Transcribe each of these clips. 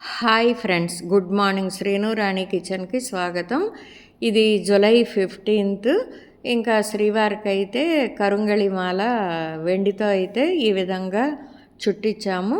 Hi friends good morning. Srinu Rani కిచెన్కి స్వాగతం. ఇది జూలై ఫిఫ్టీన్త్. ఇంకా శ్రీవారికి అయితే కరుంగళి మాల వెండితో అయితే ఈ విధంగా చుట్టించాము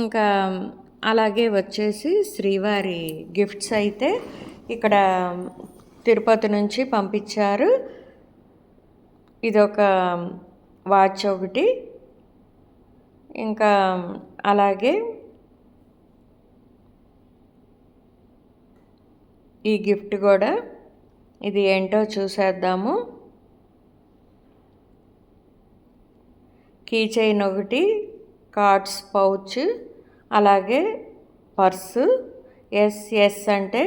ఇంకా అలాగే వచ్చేసి శ్రీవారి గిఫ్ట్స్ అయితే ఇక్కడ తిరుపతి నుంచి పంపించారు. ఇదొక వాచ్ ఒకటి. ఇంకా అలాగే ఈ గిఫ్ట్ కూడా ఇది ఏంటో చూసేద్దాము. కీ చైన్ ఒకటి కార్డ్స్ పౌచ్ అలాగే పర్సు. ఎస్ ఎస్ అంటే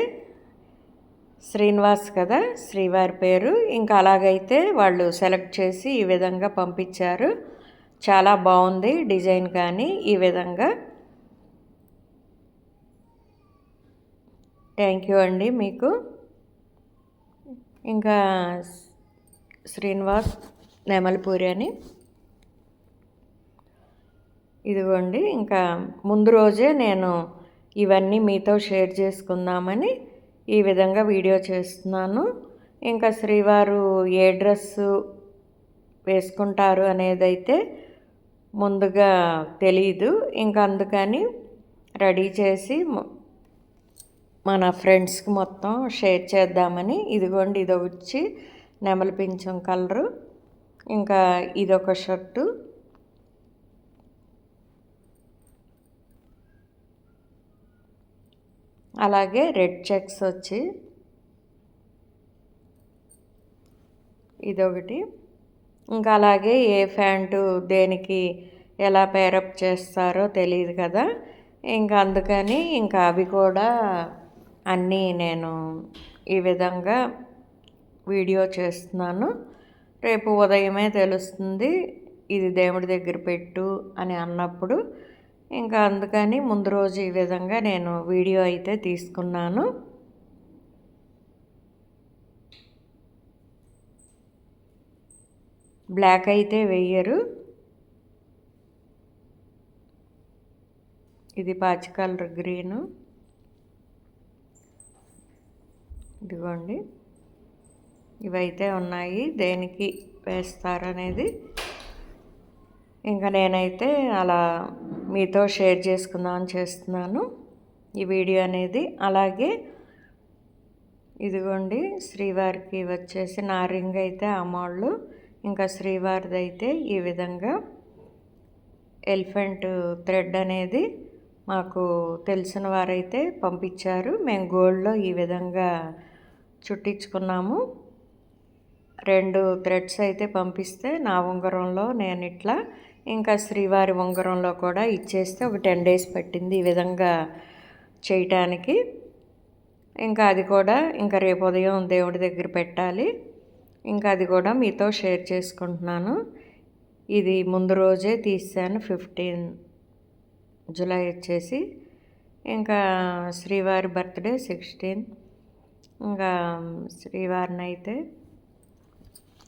శ్రీనివాస్ కదా శ్రీవారి పేరు. ఇంకా అలాగైతే వాళ్ళు సెలెక్ట్ చేసి ఈ విధంగా పంపించారు. చాలా బాగుంది డిజైన్ కానీ ఈ విధంగా. థ్యాంక్ యూ అండి మీకు. ఇంకా శ్రీనివాస్ నెమలిపూరి అని. ఇదిగోండి ఇంకా ముందు రోజే నేను ఇవన్నీ మీతో షేర్ చేసుకుందామని ఈ విధంగా వీడియో చేస్తున్నాను. ఇంకా శ్రీవారు ఏ డ్రెస్సు వేసుకుంటారు అనేది అయితే ముందుగా తెలీదు. ఇంకా అందుకని రెడీ చేసి మన ఫ్రెండ్స్కి మొత్తం షేర్ చేద్దామని ఇదిగోండి ఇది వచ్చి నెమలి పింఛం కలరు ఇంకా ఇదొక షర్టు. అలాగే రెడ్ చెక్స్ వచ్చి ఇదొకటి. ఇంకా అలాగే ఏ ప్యాంటు దేనికి ఎలా పేరప్ చేస్తారో తెలియదు కదా. ఇంకా అందుకని ఇంకా అవి కూడా అన్నీ నేను ఈ విధంగా వీడియో చేస్తున్నాను. రేపు ఉదయమే తెలుస్తుంది ఇది దేవుడి దగ్గర పెట్టు అని అన్నప్పుడు. ఇంకా అందుకని ముందు రోజు ఈ విధంగా నేను వీడియో అయితే తీసుకున్నాను. బ్లాక్ అయితే వెయ్యరు ఇది పాచి కలర్ గ్రీను. ఇదిగోండి. ఇవైతే ఉన్నాయి. దేనికి వేస్తారనేది. ఇంకా నేనైతే అలా మీతో షేర్ చేసుకుందామని చేస్తున్నాను. ఈ వీడియో అనేది అలాగే ఇదిగోండి శ్రీవారికి వచ్చేసి నా రింగ్ అయితే అమ్మోళ్ళు ఇంకా శ్రీవారిది అయితే ఈ విధంగా ఎలిఫెంట్ థ్రెడ్ అనేది మాకు తెలిసిన వారైతే పంపించారు. మేము గోల్డ్లో ఈ విధంగా చుట్టించుకున్నాము. రెండు థ్రెడ్స్ అయితే పంపిస్తే నా ఉంగరంలో నేను ఇట్లా ఇంకా శ్రీవారి ఉంగరంలో కూడా ఇచ్చేస్తే ఒక టెన్ డేస్ పట్టింది ఈ విధంగా చేయటానికి. ఇంకా అది కూడా ఇంకా రేపు ఉదయం దేవుడి దగ్గర పెట్టాలి. ఇంకా అది కూడా మీతో షేర్ చేసుకుంటున్నాను. ఇది ముందు రోజే తీసాను ఫిఫ్టీన్ జూలై వచ్చేసి. ఇంకా శ్రీవారి బర్త్డే సిక్స్టీన్. ఇంకా శ్రీవారిని అయితే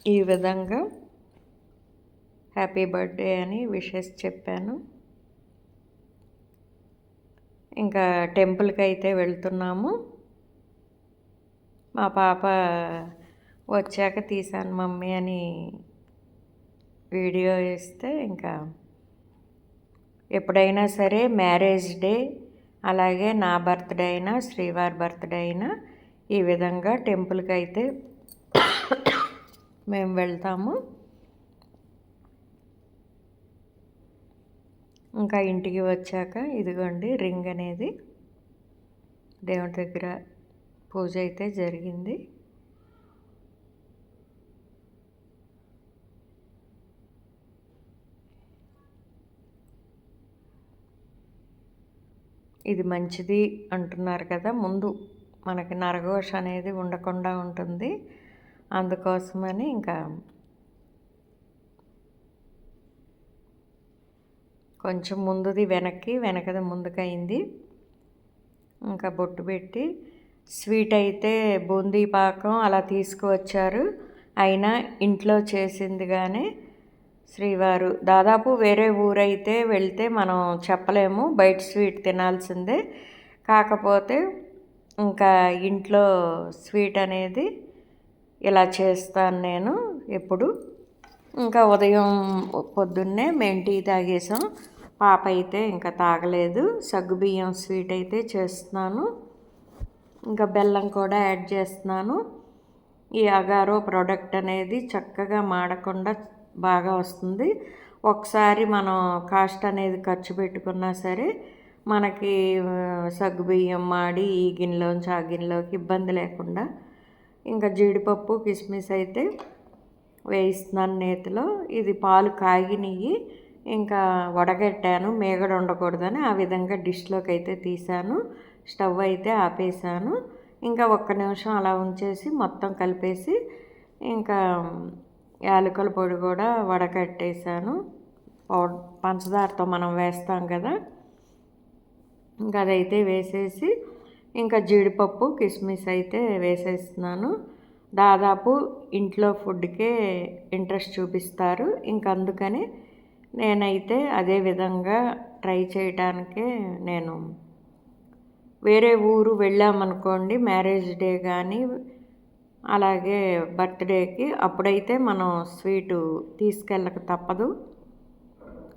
ఈ విధంగా హ్యాపీ బర్త్డే అని విషెస్ చెప్పాను. ఇంకా టెంపుల్కి అయితే వెళ్తున్నాము. మా పాప వచ్చాక తీసాను మమ్మీ అని వీడియో ఇస్తే ఇంకా ఎప్పుడైనా సరే మ్యారేజ్ డే అలాగే నా బర్త్డే అయినా శ్రీవారి బర్త్డే అయినా ఈ విధంగా టెంపుల్కి అయితే మేము వెళ్తాము. ఇంకా ఇంటికి వచ్చాక ఇదిగోండి రింగ్ అనేది. దేవుడి దగ్గర పూజ అయితే జరిగింది. ఇది మంచిది అంటున్నారు కదా ముందు. మనకి నరఘోష అనేది ఉండకుండా ఉంటుంది. అందుకోసమని ఇంకా కొంచెం ముందుది వెనక్కి వెనకది ముందుకైంది ఇంకా బొట్టు పెట్టి స్వీట్ అయితే బూందీ పాకం అలా తీసుకువచ్చారు. అయినా ఇంట్లో చేసింది కానీ శ్రీవారు. దాదాపు వేరే ఊరైతే వెళ్తే మనం చెప్పలేము బయట స్వీట్ తినాల్సిందే. కాకపోతే ఇంకా ఇంట్లో స్వీట్ అనేది ఇలా చేస్తాను నేను ఎప్పుడు. ఇంకా ఉదయం పొద్దున్నే మేము టీ తాగేసాం. పాప అయితే ఇంకా తాగలేదు. సగ్గుబియ్యం స్వీట్ అయితే చేస్తున్నాను. ఇంకా బెల్లం కూడా యాడ్ చేస్తున్నాను. ఈ అగారో ప్రోడక్ట్ అనేది చక్కగా మాడకుండా బాగా వస్తుంది. ఒకసారి మనం కాస్ట్ అనేది ఖర్చు పెట్టుకున్నా సరే మనకి సగ్గుబియ్యం మాడి ఈ గిన్నెలోంచి ఆ గిన్నెలోకి ఇబ్బంది లేకుండా ఇంకా జీడిపప్పు కిస్మిస్ అయితే వేయిస్తున్నాను నేతిలో. ఇది పాలు కాగినవి ఇంకా వడగట్టాను మేగడ ఉండకూడదని ఆ విధంగా డిష్లోకి అయితే తీసాను స్టవ్ అయితే ఆపేసాను ఇంకా ఒక్క నిమిషం అలా ఉంచేసి మొత్తం కలిపేసి ఇంకా యాలకుల పొడి కూడా వడకట్టేసాను పంచదారతో మనం వేస్తాం కదా. ఇంకా అదైతే వేసేసి ఇంకా జీడిపప్పు కిస్మిస్ అయితే వేసేస్తున్నాను. దాదాపు ఇంట్లో ఫుడ్కే ఇంట్రెస్ట్ చూపిస్తారు. ఇంక అందుకని నేనైతే అదే విధంగా ట్రై చేయటానికే నేను వేరే ఊరు వెళ్ళామనుకోండి మ్యారేజ్ డే కానీ అలాగే బర్త్డేకి అప్పుడైతే మనం స్వీటు తీసుకెళ్ళక తప్పదు.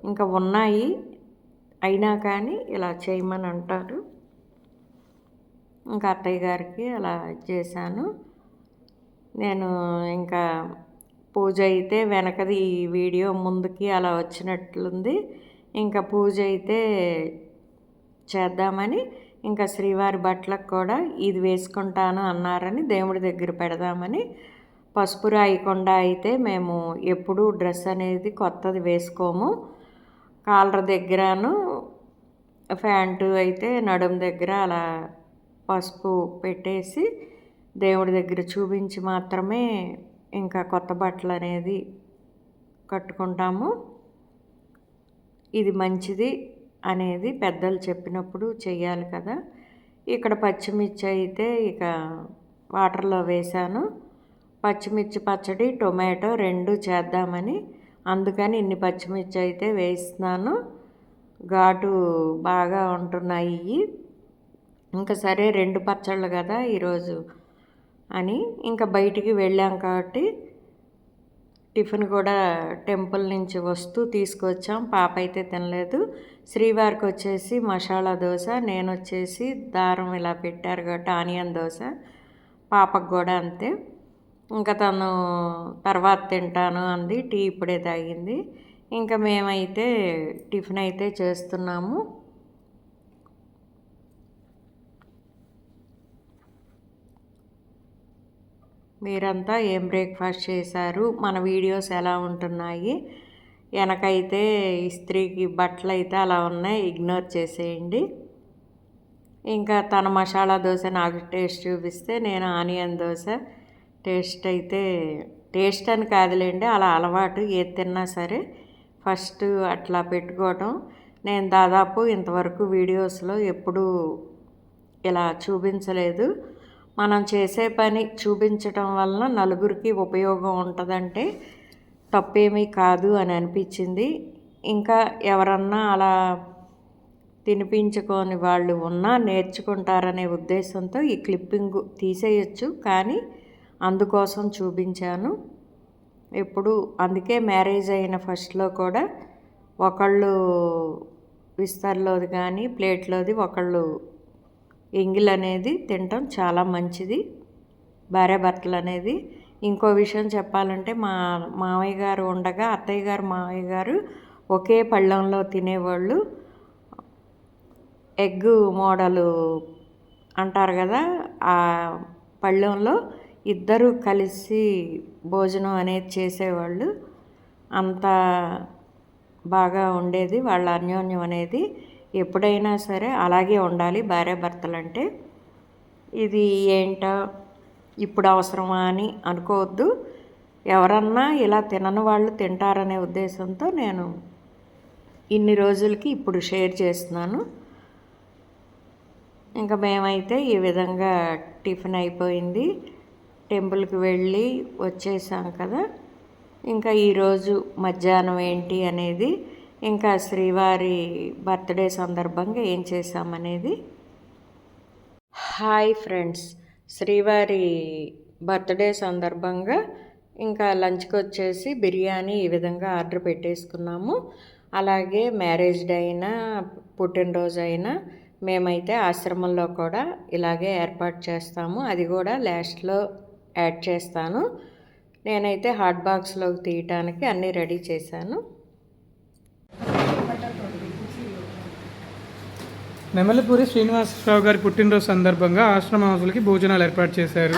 ఇంకా ఉన్నాయి. అయినా కానీ ఇలా చేయమని అంటారు. ఇంకా అత్తయ్య గారికి అలా చేశాను. నేను ఇంకా పూజ అయితే వెనకది ఈ వీడియో ముందుకి అలా వచ్చినట్లుంది. ఇంకా పూజ అయితే చేద్దామని ఇంకా శ్రీవారి బట్టలకు కూడా ఇది వేసుకుంటాను అన్నారని దేవుడి దగ్గర పెడదామని పసుపు రాయకుండా అయితే మేము ఎప్పుడూ డ్రెస్ అనేది కొత్తది వేసుకోము. కాలర్ దగ్గరను ప్యాంటు అయితే నడుం దగ్గర అలా పసుపు పెట్టేసి దేవుడి దగ్గర చూపించి మాత్రమే ఇంకా కొత్త బట్టలు అనేది కట్టుకుంటాము. ఇది మంచిది అనేది పెద్దలు చెప్పినప్పుడు చెయ్యాలి కదా. ఇక్కడ పచ్చిమిర్చి అయితే ఇక వాటర్లో వేశాను. పచ్చిమిర్చి పచ్చడి టొమాటో రెండు చేద్దామని అందుకని ఇన్ని పచ్చిమిర్చి అయితే వేస్తున్నాను ఘాటు బాగా ఉంటున్నాయి. ఇంకా సరే రెండు పచ్చళ్ళు కదా ఈరోజు అని ఇంకా బయటికి వెళ్ళాం కాబట్టి టిఫిన్ కూడా టెంపుల్ నుంచి వస్తూ తీసుకొచ్చాం. పాప అయితే తినలేదు. శ్రీవారికి వచ్చేసి మసాలా దోశ నేను వచ్చేసి దారం ఇలా పెట్టారు కాబట్టి ఆనియన్ దోశ పాపకు కూడా అంతే. ఇంకా తను తర్వాత తింటాను అంది. టీ ఇప్పుడే తాగింది. ఇంకా మేమైతే టిఫిన్ అయితే చేస్తున్నాము. మీరంతా ఏం బ్రేక్ఫాస్ట్ చేశారు? మన వీడియోస్ ఎలా ఉంటున్నాయి? వెనకైతే ఇస్త్రీకి బట్టలు అయితే అలా ఉన్నాయి. ఇగ్నోర్ చేసేయండి. ఇంకా తన మసాలా దోశ నాకు టేస్ట్ చూపిస్తే నేను ఆనియన్ దోశ టేస్ట్ అయితే టేస్ట్ అని కాదులేండి అలా అలవాటు ఏది తిన్నా సరే ఫస్ట్ అట్లా పెట్టుకోవటం. నేను దాదాపు ఇంతవరకు వీడియోస్లో ఎప్పుడూ ఇలా చూపించలేదు. మనం చేసే పని చూపించటం వలన నలుగురికి ఉపయోగం ఉంటుందంటే తప్పేమీ కాదు అని అనిపించింది. ఇంకా ఎవరన్నా అలా తినిపించుకొని వాళ్ళు ఉన్నా నేర్చుకుంటారనే ఉద్దేశంతో ఈ క్లిప్పింగ్ తీసేయచ్చు. కానీ అందుకోసం చూపించాను. ఎప్పుడు అందుకే మ్యారేజ్ అయిన ఫస్ట్లో కూడా ఒకళ్ళు విస్తర్లోది కానీ ప్లేట్లోది ఒకళ్ళు ఎంగిల్ అనేది తినటం చాలా మంచిది. భార్య భర్తలు అనేది. ఇంకో విషయం చెప్పాలంటే మా మామయ్య గారు ఉండగా అత్తయ్య గారు మామయ్య గారు ఒకే పళ్ళంలో తినేవాళ్ళు. ఎగ్ మోడలు అంటారు కదా ఆ పళ్ళెంలో ఇద్దరు కలిసి భోజనం అనేది చేసేవాళ్ళు. అంత బాగా ఉండేది వాళ్ళ అన్యోన్యం అనేది. ఎప్పుడైనా సరే అలాగే ఉండాలి భార్యాభర్తలు అంటే ఇది ఏంటో ఇప్పుడు అవసరమా అని అనుకోవద్దు. ఎవరన్నా ఇలా తినని వాళ్ళు తింటారనే ఉద్దేశంతో నేను ఇన్ని రోజులకి ఇప్పుడు షేర్ చేస్తున్నాను. ఇంకా మేమైతే ఈ విధంగా టిఫిన్ అయిపోయింది. టెంపుల్కి వెళ్ళి వచ్చేసాం కదా. ఇంకా ఈరోజు మధ్యాహ్నం ఏంటి అనేది ఇంకా శ్రీవారి బర్త్డే సందర్భంగా ఏం చేసామనేది హాయ్ ఫ్రెండ్స్ శ్రీవారి బర్త్డే సందర్భంగా ఇంకా లంచ్కి వచ్చేసి బిర్యానీ ఈ విధంగా ఆర్డర్ పెట్టేసుకున్నాము. అలాగే మ్యారేజ్ డే అయినా పుట్టినరోజు అయినా మేమైతే ఆశ్రమంలో కూడా ఇలాగే ఏర్పాటు చేస్తాము. అది కూడా లాస్ట్లో యాడ్ చేస్తాను. నేనైతే హాట్ బాక్స్లోకి తీయటానికి అన్నీ రెడీ చేశాను. నెమలిపూరి శ్రీనివాసరావు గారి పుట్టినరోజు సందర్భంగా ఆశ్రమవాసులకి భోజనాలు ఏర్పాటు చేశారు.